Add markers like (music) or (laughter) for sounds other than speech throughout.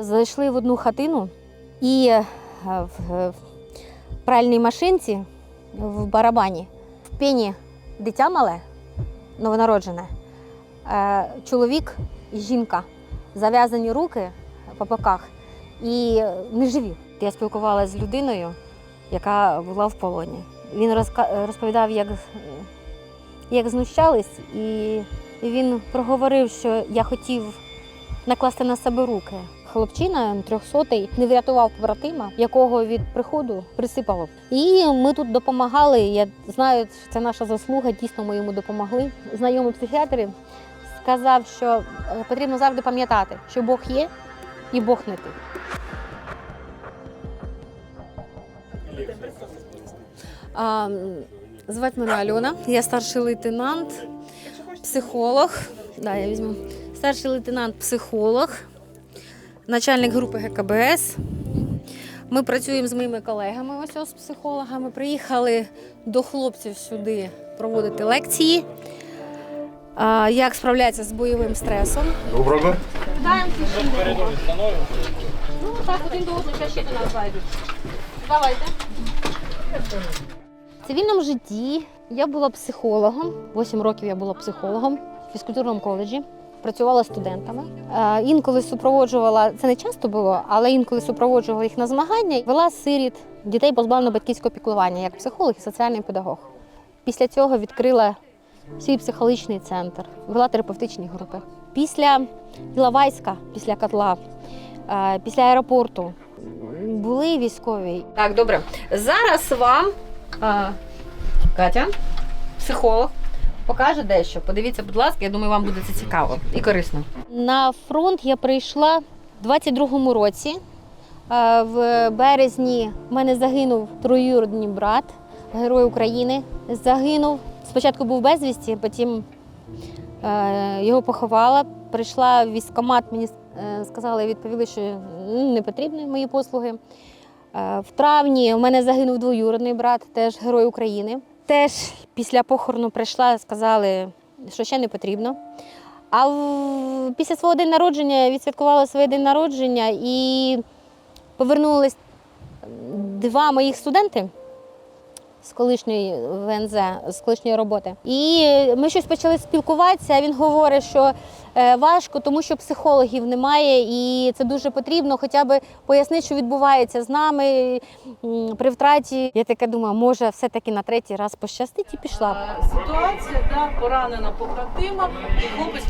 Зайшли в одну хатину і е, в е, в пральній машинці в барабані в пені дитя мале, новонароджене, е, чоловік і жінка, зав'язані руки по боках і неживі. Я спілкувалася з людиною, яка була в полоні. Він розповідав, як, як знущались, і він проговорив, що я хотів накласти на себе руки. Хлопчина трьохсотий не врятував побратима, якого від приходу присипало. І ми тут допомагали. Я знаю, це наша заслуга. Дійсно, ми йому допомогли. Знайомий психіатр сказав, що е, потрібно завжди пам'ятати, що Бог є і Бог не ти. Звати мене Альона, я старший лейтенант, психолог. Да, я візьму. Старший лейтенант, психолог, начальник групи ГКБС. Ми працюємо з моїми колегами, ось ось з психологами. Приїхали до хлопців сюди проводити лекції. А, як справлятися з бойовим стресом. Доброго. Ну, так, один до одного ще до нас зайдуть. Давайте. В цивільному житті я була психологом. 8 років я була психологом в фізкультурному коледжі. Працювала студентами. Е, Інколи супроводжувала, це не часто було, але інколи супроводжувала їх на змагання. Вела сиріт дітей позбавлено батьківського піклування як психолог і соціальний педагог. Після цього відкрила свій психологічний центр, вела терапевтичні групи. Після Іловайська, після котла, е, після аеропорту були військові. Так, добре. Зараз вам а, Катя, психолог, покаже дещо. Подивіться, будь ласка, я думаю, вам буде це цікаво і корисно. На фронт я прийшла в 22-му році. Е, В березні в мене загинув троюродний брат, герой України. Загинув. Спочатку був безвісті, потім е, його поховала. Прийшла в військкомат, мені е, сказали, відповіли, що не потрібні мої послуги. В травні у мене загинув двоюродний брат, теж герой України. Теж після похорону прийшла, сказали, що ще не потрібно. А в... після свого день народження відсвяткувала своє день народження і повернулись два моїх студенти з колишньої ВНЗ, з колишньої роботи. І ми щось почали спілкуватися. а Він говорить, що е, важко, тому що психологів немає, і це дуже потрібно, хоча б пояснити, що відбувається з нами при втраті. Я таке думаю, може, все-таки на третій раз пощастить і пішла. Ситуація, да, поранена побратима, і хлопець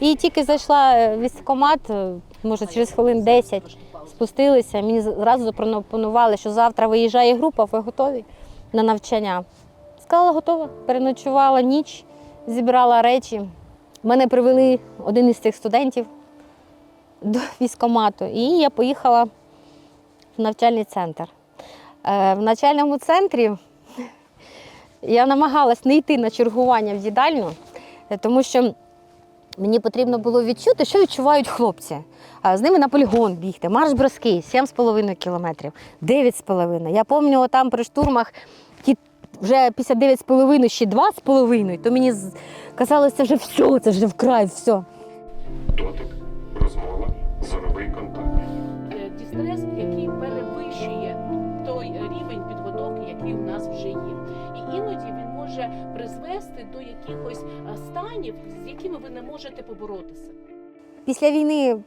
І тільки зайшла е, в військкомат, е, може через хвилин 10 спустилися. Мені зразу запропонували, що завтра виїжджає група, ви готові на навчання. Сказала, готова. Переночувала ніч, зібрала речі. Мене привели один із цих студентів до військкомату, і я поїхала в навчальний центр. Е, В навчальному центрі я намагалась не йти на чергування в їдальню, е, тому що Мені потрібно було відчути, що відчувають хлопці. А З ними на полігон бігти, марш броски 7,5 кілометрів, 9,5. Я пам'ятаю, там при штурмах ті вже після 9,5, ще 2,5, то мені казалося, вже все, це вже вкрай, все. Дотик, розмова, зоровий контакт. е, дістрес, станів, з якими ви не можете поборотися. Після війни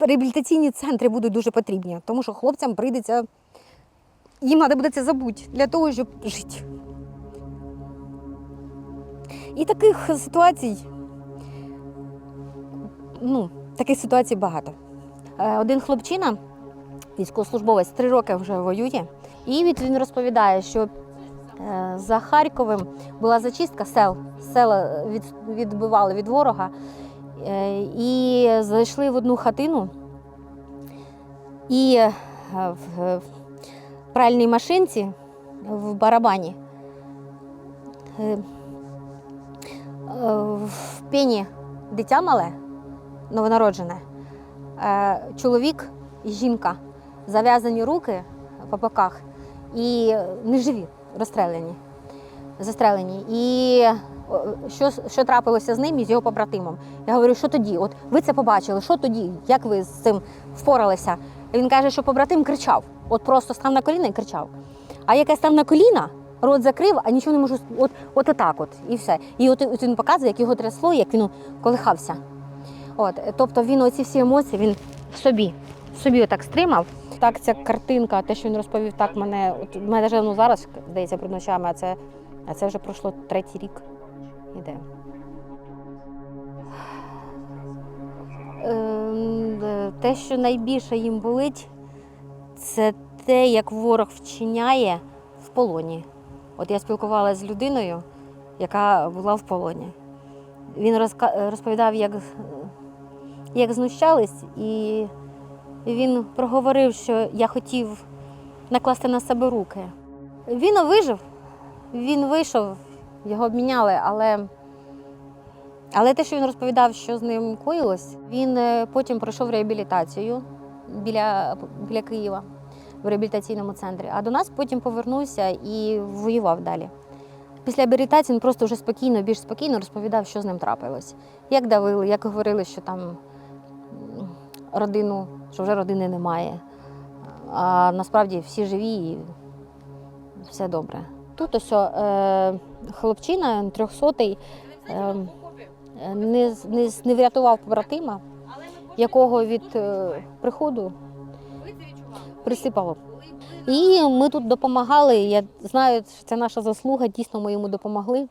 реабілітаційні центри будуть дуже потрібні, тому що хлопцям прийдеться, їм треба буде це забути для того, щоб жити. І таких ситуацій, ну, таких ситуацій багато. Е, Один хлопчина, військовослужбовець, три роки вже воює, і він розповідає, що за Харковом була зачистка сел, села відбивали від ворога. Е, І зайшли в одну хатину. І е, в пральній машинці в барабані е, е, в пені дитя мале, новонароджене, е, чоловік і жінка, зав'язані руки по боках і неживі, розстріляні, застрелені. І що, що трапилося з ним і з його побратимом. Я говорю, що тоді? От ви це побачили, що тоді? Як ви з цим впоралися? І він каже, що побратим кричав. От просто став на коліна і кричав. А як я став на коліна, рот закрив, а нічого не можу. От, от отак, от, і все. І от, от він показує, як його трясло, як він колихався. От, тобто він оці всі емоції він собі, собі отак стримав. Так, ця картинка, те, що він розповів, так мене, от мене навіть ну, зараз здається перед ночами, а це, а це вже пройшло третій рік. Іде. Ем, Те, що найбільше їм болить, це те, як ворог вчиняє в полоні. От я спілкувалася з людиною, яка була в полоні. Він розповідав, як, як знущались, і він проговорив, що я хотів накласти на себе руки. Він вижив, він вийшов, його обміняли, але, але те, що він розповідав, що з ним коїлось, він е, потім пройшов реабілітацію біля, біля Києва в реабілітаційному центрі, а до нас потім повернувся і воював далі. Після реабілітації він просто вже спокійно, більш спокійно розповідав, що з ним трапилось. Як давили, як говорили, що там родину, що вже родини немає. А насправді всі живі і все добре. Тут ось е, хлопчина, трьохсотий, е, не, не, не врятував побратима, якого від е, приходу присипало. І ми тут допомагали. Я знаю, що це наша заслуга. Дійсно, ми йому допомогли.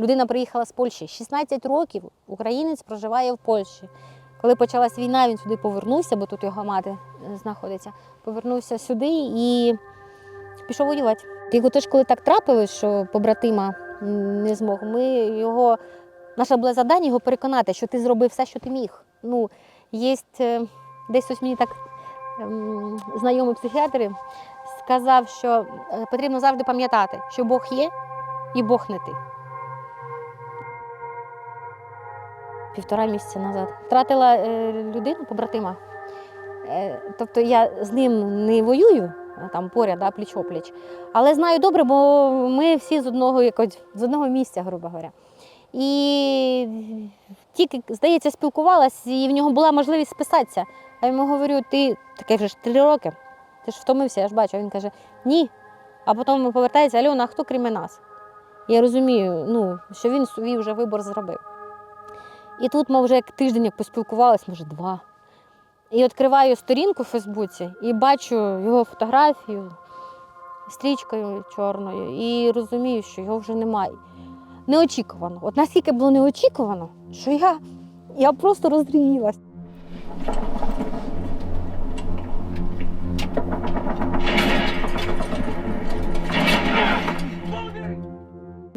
Людина приїхала з Польщі. 16 років українець проживає в Польщі. Коли почалась війна, він сюди повернувся, бо тут його мати е, знаходиться. Повернувся сюди і пішов воювати. Його теж, коли так трапилось, що побратима не змог, ми його. Наше було завдання його переконати, що ти зробив все, що ти міг. Ну, є десь ось мені так ем, знайомий психіатр сказав, що е, потрібно завжди пам'ятати, що Бог є і Бог не ти. Півтора місяця назад втратила е, людину, побратима. Е, тобто я з ним не воюю там поряд, да, пліч-опліч, але знаю добре, бо ми всі з одного якось з одного місця, грубо говоря. І тільки, здається, спілкувалась, і в нього була можливість списатися. А я йому говорю, ти таке вже ж три роки, ти ж втомився, я ж бачу. Він каже, ні. А потім повертається, Альона, а хто крім нас? Я розумію, ну, що він свій вже вибор зробив. І тут ми вже як тиждень як поспілкувалися, може, два. І відкриваю сторінку в Фейсбуці і бачу його фотографію стрічкою чорною, і розумію, що його вже немає. Неочікувано. От наскільки було неочікувано, що я, я просто розрівілась.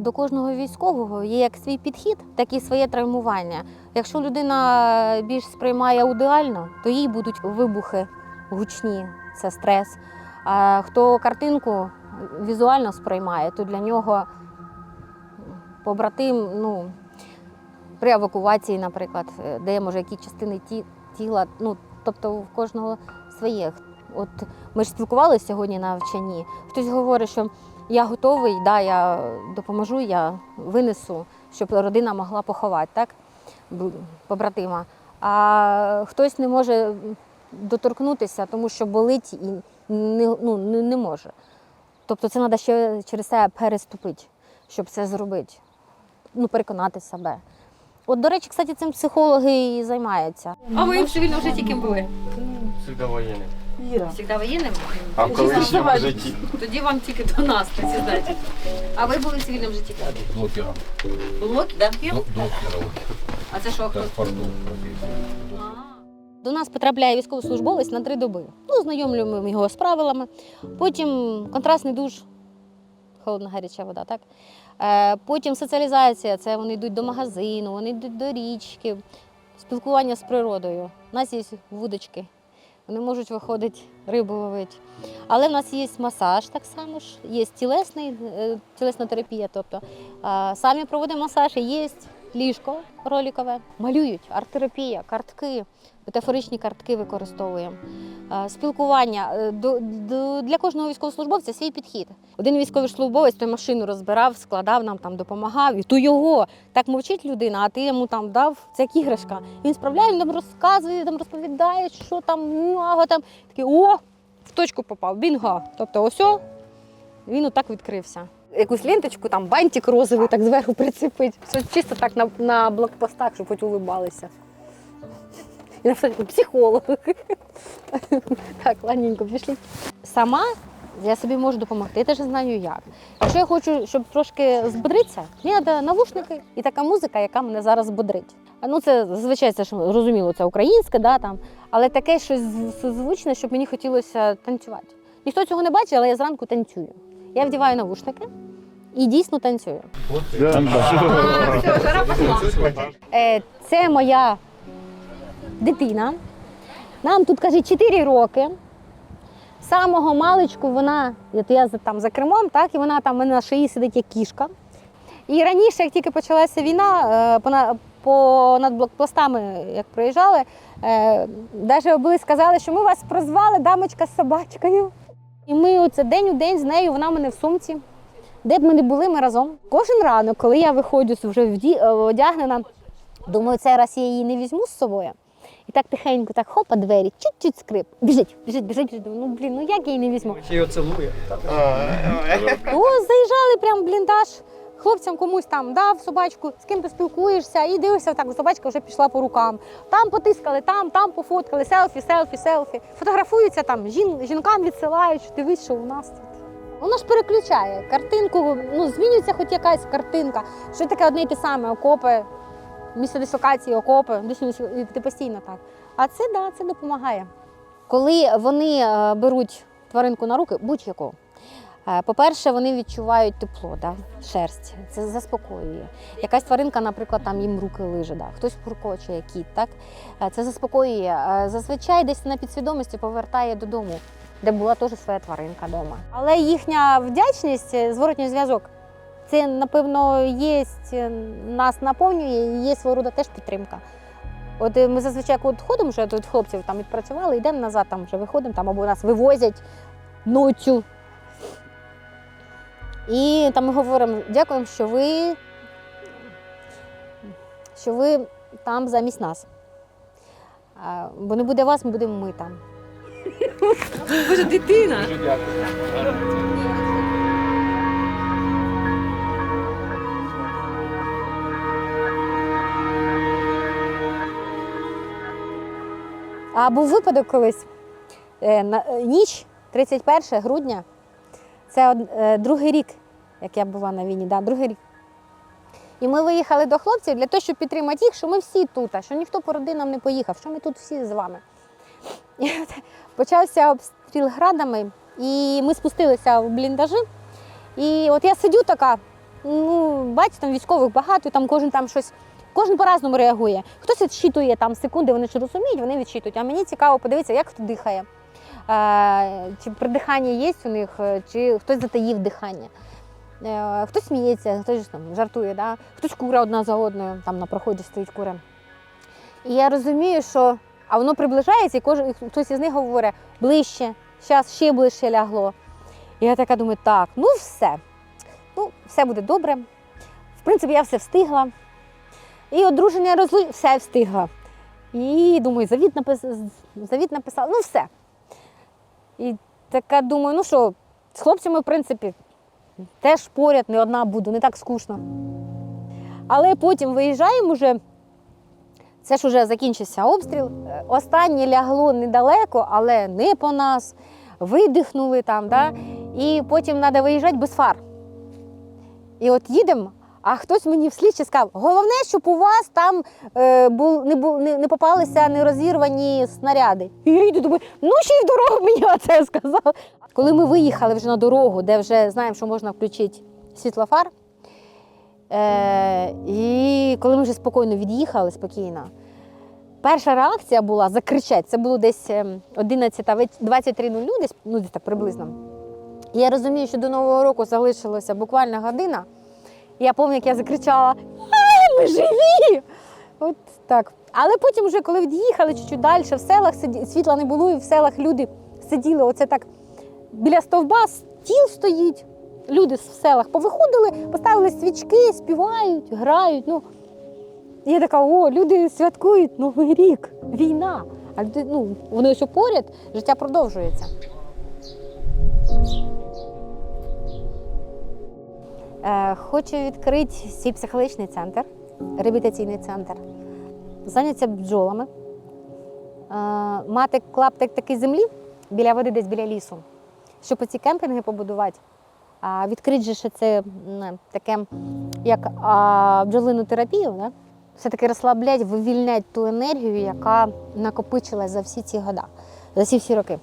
До кожного військового є як свій підхід, так і своє травмування. Якщо людина більш сприймає аудіально, то їй будуть вибухи гучні, це стрес. А хто картинку візуально сприймає, то для нього побратим, ну, при евакуації, наприклад, де може які частини ті, тіла, ну, тобто в кожного своє. От ми ж спілкувалися сьогодні на вченні. Хтось говорить, що я готовий, да, я допоможу, я винесу, щоб родина могла поховати, так? Побратима. А хтось не може доторкнутися, тому що болить і не, ну, не, не може. Тобто це треба ще через себе переступити, щоб це зробити, ну, переконати себе. От, до речі, кстати, цим психологи і займаються. А ви в цивільному житті ким були? Всегда воєнний. Завжди воєнним? А в колишньому житті Тоді вам тільки до нас присідати. А ви були в цивільному житті? Блокером. Блок, да? Блокером. А це що? Транспорту. До нас потрапляє військовослужбовець на три доби. Ну, знайомлюємо його з правилами. Потім контрастний душ, холодна гаряча вода, так? Е, потім соціалізація, це вони йдуть до магазину, вони йдуть до річки, спілкування з природою. У нас є вудочки, вони можуть виходити рибу ловити. Але в нас є масаж так само ж, є тілесний, е, тілесна терапія, тобто самі проводимо масаж і є ліжко ролікове, малюють, арт-терапія, картки, метафоричні картки використовуємо. Е, Спілкування Е, для кожного військовослужбовця свій підхід. Один військовослужбовець той машину розбирав, складав нам там, допомагав, і то його так мовчить людина, а ти йому там дав це як іграшка. Він справляє, він там розказує, там розповідає, що там, ну, там такий о, в точку попав, бінга. Тобто, ось він отак відкрився. Якусь ленточку, там бантик розовий так зверху прицепить. Все чисто так на, на блокпостах, щоб хоч улибалися. І написати психолог. Так, ладненько, пішли. Сама я собі можу допомогти, я теж знаю як. Якщо я хочу, щоб трошки збодритися, мені треба навушники і така музика, яка мене зараз бодрить. Ну, це зазвичай це ж розуміло, це українське, да, там, але таке щось звучне, щоб мені хотілося танцювати. Ніхто цього не бачить, але я зранку танцюю. Я вдіваю навушники і дійсно танцюю. Е, Це моя дитина. Нам тут каже 4 роки. Самого маличку вона, я там за кермом, так, і вона там на шиї сидить як кішка. І раніше, як тільки почалася війна, е, пона- по над блокпостами, як проїжджали, навіть були сказали, що ми вас прозвали дамочка з собачкою. І ми оце день у день з нею, вона в мене в сумці. Де б ми не були, ми разом. Кожен ранок, коли я виходжу вже вді- е, одягнена, думаю, цей раз я її не візьму з собою. І так тихенько, так хопа, двері, чуть-чуть скрип. Біжить, біжить, біжить, біжить. Думаю, Ну блін, ну як я її не візьму? Чи його цілує? О, заїжджали прямо в бліндаж, хлопцям комусь там дав собачку, з ким ти спілкуєшся, і дивишся, так собачка вже пішла по рукам. Там потискали, там, там пофоткали, селфі, селфі, селфі. Фотографуються там, жін, жінкам відсилають, що дивись, що у нас тут. Воно ж переключає картинку, ну змінюється хоч якась картинка. Що таке одне й те саме, окопи, місце дислокації, окопи, ти постійно так. А це да, це допомагає. Коли вони е, беруть тваринку на руки, будь-яку, Е, По-перше, вони відчувають тепло, да? шерсть, це заспокоює. Якась тваринка, наприклад, там їм руки лиже, да? хтось куркоче, кіт, так? Е, Це заспокоює. Е, Зазвичай десь на підсвідомості повертає додому, де була теж своя тваринка вдома. Але їхня вдячність, е, зворотній зв'язок, це, напевно, є, е, нас наповнює і є свого роду теж підтримка. От е, ми зазвичай от ходимо, вже тут хлопців там відпрацювали, йдемо назад, там вже виходимо, там або нас вивозять ночі. І там ми говоримо, дякуємо, що ви, що ви там замість нас. А, бо не буде вас, ми будемо ми там. (laughs) Боже, дитина. Дуже дякую. А був випадок колись е, на е, ніч, 31 грудня. Це е, другий рік, як я була на війні, да, другий рік. І ми виїхали до хлопців для того, щоб підтримати їх, що ми всі тут, що ніхто по родинам не поїхав, що ми тут всі з вами. І почався обстріл градами, і ми спустилися в бліндажі. І от я сидю така, ну, бачите, там військових багато, там кожен там щось, кожен по-разному реагує. Хтось відщитує там секунди, вони ж розуміють, вони відщитують. А мені цікаво подивитися, як хто дихає. Чи придихання є у них, чи хтось затаїв дихання. Е, Хтось сміється, хтось там жартує, да? хтось кура одна за одною, там на проході стоїть кура. І я розумію, що а воно приближається, і кожен хтось із них говорить ближче, зараз ще ближче лягло. І я така думаю, так, ну все. Ну, все буде добре. В принципі, я все встигла. І одруження розлу... все встигла. І думаю, завіт, напис... завіт написала, ну все. І така думаю, ну що, з хлопцями, в принципі, теж поряд не одна буду, не так скучно. Але потім виїжджаємо вже. Це ж вже закінчився обстріл. Е, Останнє лягло недалеко, але не по нас. Видихнули там, да? і потім треба виїжджати без фар. І от їдемо, а хтось мені вслід ще сказав, головне, щоб у вас там е, бу, не, бу, не, не попалися нерозірвані снаряди. І я йду думаю, ну ще й в дорогу мені оце сказав. Коли ми виїхали вже на дорогу, де вже знаємо, що можна включити світлофар, е, і коли ми вже спокійно від'їхали, спокійно, перша реакція була закричати. Це було десь ем, 11 та 23.00, десь, ну, десь так приблизно. І я розумію, що до Нового року залишилося буквально година. Я пам'ятаю, як я закричала: Ай, ми живі! От так. Але потім, вже коли від'їхали чуть-чуть далі, в селах світла не було, і в селах люди сиділи. Оце так біля стовба стіл стоїть. Люди в селах повиходили, поставили свічки, співають, грають. Ну, я така, о, люди святкують Новий рік, війна. А ну, вони ось поряд, життя продовжується. Е, хочу відкрити свій психологічний центр, реабілітаційний центр, зайнятися бджолами, е, мати клаптик такий землі біля води, десь біля лісу, щоб оці кемпінги побудувати. А відкрити же ще це м, таке, як а, бджолину терапію, да? все-таки розслаблять, вивільнять ту енергію, яка накопичилась за всі ці года, за всі всі роки.